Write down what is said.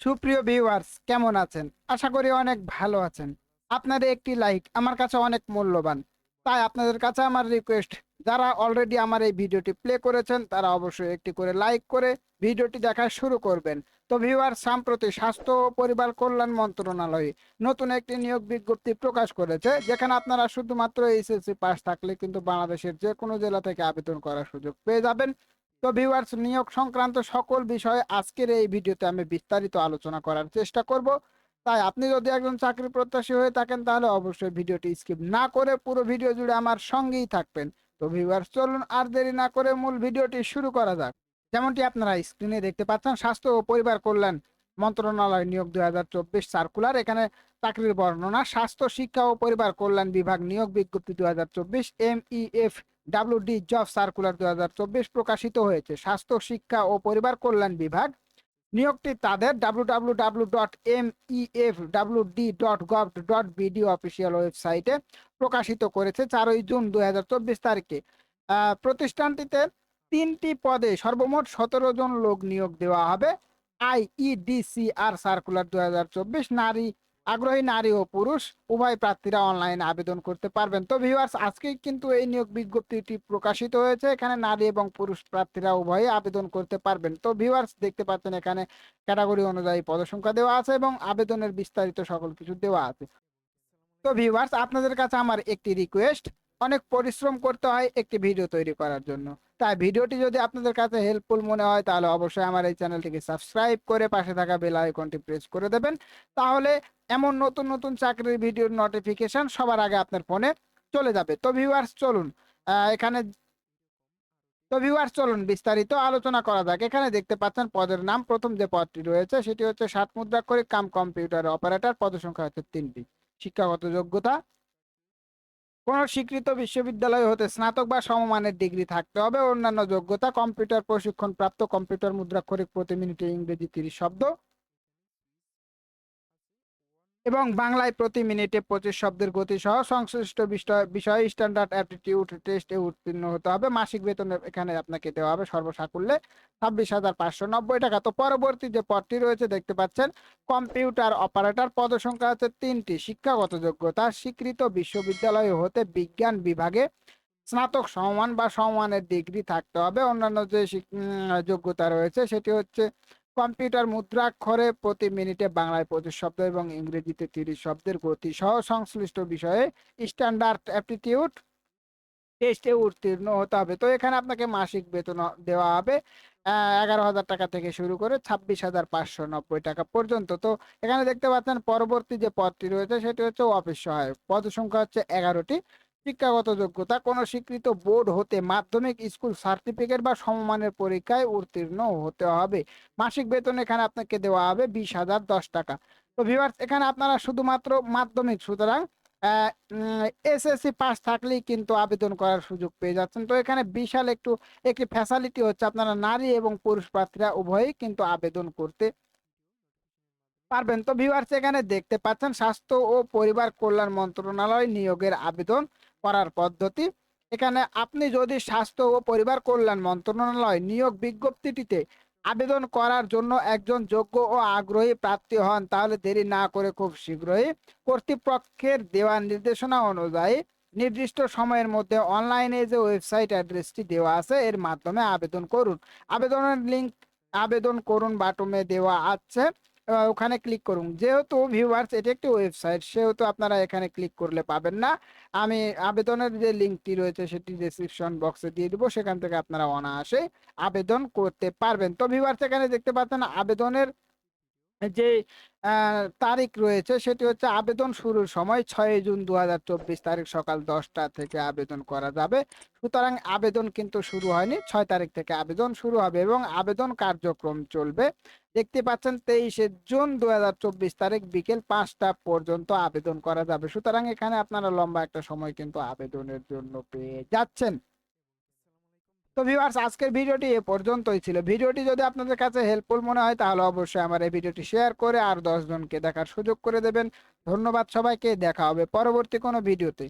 সুপ্রিয় ভিউয়ার্স কেমন আছেন? আশা করি অনেক ভালো আছেন। আপনাদের একটি লাইক আমার কাছে অনেক মূল্যবান। তাই আপনাদের কাছে আমার রিকোয়েস্ট যারা অলরেডি আমার এই ভিডিওটি প্লে করেছেন, তারা অবশ্যই একটি করে লাইক করে ভিডিওটি দেখা শুরু করবেন। তো ভিউয়ার সাম্প্রতি স্বাস্থ্য ও পরিবার কল্যাণ মন্ত্রণালয় নতুন একটি নিয়োগ বিজ্ঞপ্তি প্রকাশ করেছে, যেখানে আপনারা শুধুমাত্র এইচএসসি পাস থাকলে কিন্তু বাংলাদেশের যে কোনো জেলা থেকে আবেদন করার সুযোগ পেয়ে যাবেন। তো ভিউয়ার্স নিয়োগ সংক্রান্ত সকল বিষয়ে আজকের এই ভিডিওতে আমি বিস্তারিত আলোচনা করার চেষ্টা করব। তাই আপনি যদি একজন চাকরি প্রত্যাশী হয়ে থাকেন, তাহলে অবশ্যই ভিডিওটি স্কিপ না করে পুরো ভিডিও জুড়ে আমার সঙ্গেই থাকবেন। তো ভিউয়ার্স চলুন আর দেরি না করে মূল ভিডিওটি শুরু করা যাক। যেমনটি আপনারা স্ক্রিনে দেখতে পাচ্ছেন, স্বাস্থ্য ও পরিবার কল্যাণ মন্ত্রণালয় নিয়োগ দুই হাজার চব্বিশ সার্কুলার এখানে চাকরির বর্ণনা, স্বাস্থ্য, শিক্ষা ও পরিবার কল্যাণ বিভাগ নিয়োগ বিজ্ঞপ্তি দুই হাজার চব্বিশ M E F WD job circular দুই হাজার চব্বিশ প্রকাশিত হয়েছে। স্বাস্থ্য, শিক্ষা ও পরিবার কল্যাণ বিভাগ। নিয়োগটি তাদের W W W dot M E F W D dot gov dot BD official ওয়েবসাইটে প্রকাশিত করেছে চারই জুন দুই হাজার চব্বিশ তারিখে। প্রতিষ্ঠানটিতে তিনটি পদে সর্বমোট সতেরো জন লোক নিয়োগ দেওয়া হবে। আইইডিসিআর সার্কুলার দুই হাজার চব্বিশ নারী আগ্রহী নারী ও পুরুষ, উভয় প্রার্থীরা অনলাইনে আবেদন করতে পারবেন। তো ভিউয়ার্স আজকেই কিন্তু এই নিয়োগ বিজ্ঞপ্তিটি প্রকাশিত হয়েছে। এখানে নারী এবং পুরুষ প্রার্থীরা উভয়ই আবেদন করতে পারবেন। তো ভিউয়ার্স দেখতে পাচ্ছেন এখানে ক্যাটাগরি অনুযায়ী পদসংখ্যা দেওয়া আছে এবং আবেদনের বিস্তারিত সকল কিছু দেওয়া আছে। তো ভিউয়ার্স আপনাদের কাছে আমার একটি রিকোয়েস্ট অনেক পরিশ্রম করতে হয় একটি ভিডিও তৈরি করার জন্য। তাই ভিডিওটি যদি আপনাদের কাছে হেল্পফুল মনে হয়, তাহলে অবশ্যই আমার এই চ্যানেলটিকে সাবস্ক্রাইব করে পাশে থাকা বেল আইকনটি প্রেস করে দেবেন। তাহলে এমন নতুন নতুন চাকরির ভিডিওর নোটিফিকেশন সবার আগে আপনার ফোনে চলে যাবে। তো ভিউয়ার্স চলুন এখানে তো ভিউয়ার্স চলুন, বিস্তারিত আলোচনা করা যাক। এখানে দেখতে পাচ্ছেন পদের নাম। প্রথম যে পদটি রয়েছে, সেটি হচ্ছে ষাট মুদ্রাক্ষরিক কাম কম্পিউটার অপারেটর। পদসংখ্যা হচ্ছে তিনটি। শিক্ষাগত যোগ্যতা কোন স্বীকৃত বিশ্ববিদ্যালয় হতে স্নাতক বা সমমানের ডিগ্রি থাকতে হবে। অন্যান্য যোগ্যতা, কম্পিউটার প্রশিক্ষণ প্রাপ্ত কম্পিউটার মুদ্রাক্ষরিক প্রতি মিনিটে ইংরেজি তিরিশ শব্দ। এবং বাংলায় প্রতি মিনিটে পঁচিশ শব্দের গতি সহ সংশ্লিষ্ট বিষয় স্ট্যান্ডার্ড অ্যাপটিটিউড টেস্টে উত্তীর্ণ হতে হবে। মাসিক বেতন এখানে আপনাকে দেওয়া হবে সর্বসাকুল্যে ছাব্বিশ হাজার পাঁচশো নব্বই টাকা। তো পরবর্তী যে পদটি রয়েছে, দেখতে পাচ্ছেন, কম্পিউটার অপারেটর পদসংখ্যা হচ্ছে তিনটি। শিক্ষাগত যোগ্যতা, স্বীকৃত বিশ্ববিদ্যালয় হতে বিজ্ঞান বিভাগে স্নাতক সমান বা সমমানের ডিগ্রি থাকতে হবে। অন্যান্য যে যোগ্যতা রয়েছে, সেটি হচ্ছে কম্পিউটার মুদ্রাক্ষরে প্রতি মিনিটে বাংলায় পঁচিশ শব্দ এবং ইংরেজিতে তিরিশ শব্দের গতি সহ সংশ্লিষ্ট বিষয়ে স্ট্যান্ডার্ড অ্যাপটিটিউড টেস্টে উত্তীর্ণ হতে হবে। তো এখানে আপনাকে মাসিক বেতন দেওয়া হবে এগারো হাজার টাকা থেকে শুরু করে ছাব্বিশ হাজার পাঁচশো নব্বই টাকা পর্যন্ত। তো এখানে দেখতে পাচ্ছেন, পরবর্তী যে পদটি রয়েছে সেটি হচ্ছে অফিস সহায়ক। পদ সংখ্যা হচ্ছে এগারোটি। শিক্ষাগত যোগ্যতা কোনো স্বীকৃত বোর্ড হতে মাধ্যমিক স্কুল সার্টিফিকেট বা সমমানের পরীক্ষায় উত্তীর্ণ হতে হবে। মাসিক বেতন এখানে আপনাকে দেওয়া হবে বিশ হাজার দশ টাকা। তো ভিউয়ার্স এখানে আপনারা শুধুমাত্র মাধ্যমিক, সুতরাং এসএসসি পাস থাকলেই কিন্তু আবেদন করার সুযোগ পেয়ে যাচ্ছেন। তো এখানে বিশাল একটু, একটি ফ্যাসিলিটি হচ্ছে আপনারা নারী এবং পুরুষ প্রার্থীরা উভয়ই কিন্তু আবেদন করতে পারবেন। তো ভিউয়ার্স এখানে দেখতে পাচ্ছেন, স্বাস্থ্য ও পরিবার কল্যাণ মন্ত্রণালয় নিয়োগের আবেদন করার পদ্ধতি। এখানে আপনি যদি স্বাস্থ্য ও পরিবার কল্যাণ মন্ত্রণালয় নিয়োগ বিজ্ঞপ্তিটিতে আবেদন করার জন্য একজন যোগ্য ও আগ্রহী প্রার্থী হন, তাহলে দেরি না করে খুব শীঘ্রই কর্তৃপক্ষের দেওয়া নির্দেশনা অনুযায়ী নির্দিষ্ট সময়ের মধ্যে অনলাইনে যে ওয়েবসাইট অ্যাড্রেসটি দেওয়া আছে, এর মাধ্যমে আবেদন করুন। আবেদনের লিংক আবেদন করুন বাটমে দেওয়া আছে। ওখানে ক্লিক করুন। যেহেতু ভিউয়ার্স এটি একটি ওয়েবসাইট সেহেতু আপনারা এখানে ক্লিক করলে পাবেন না। আমি আবেদনের যে লিঙ্কটি রয়েছে, সেটি ডিসক্রিপশন বক্সে দিয়ে দেবো। সেখান থেকে আপনারা অনায়াসে আবেদন করতে পারবেন। তো ভিউয়ার্স এখানে দেখতে পাচ্ছেন আবেদনের যে তারিখ রয়েছে সেটি হচ্ছে আবেদন শুরুর সময় ছয় জুন দু হাজার চব্বিশ তারিখ সকাল দশটা থেকে আবেদন করা যাবে। সুতরাং আবেদন কিন্তু শুরু হয়নি। ছয় তারিখ থেকে আবেদন শুরু হবে এবং আবেদন কার্যক্রম চলবে। দেখতে পাচ্ছেন তেইশে জুন দুহাজার চব্বিশ তারিখ বিকেল পাঁচটা পর্যন্ত আবেদন করা যাবে। সুতরাং এখানে আপনারা লম্বা একটা সময় কিন্তু আবেদনের জন্য পেয়ে যাচ্ছেন। তো ভিউয়ার্স আজকের ভিডিওটি এ পর্যন্তই ছিল। ভিডিওটি যদি আপনাদের কাছে হেল্পফুল মনে হয়, তাহলে অবশ্যই আমার এই ভিডিওটি শেয়ার করে আর দশজনকে দেখার সুযোগ করে দেবেন। ধন্যবাদ সবাইকে, দেখা হবে পরবর্তী কোনো ভিডিওতে।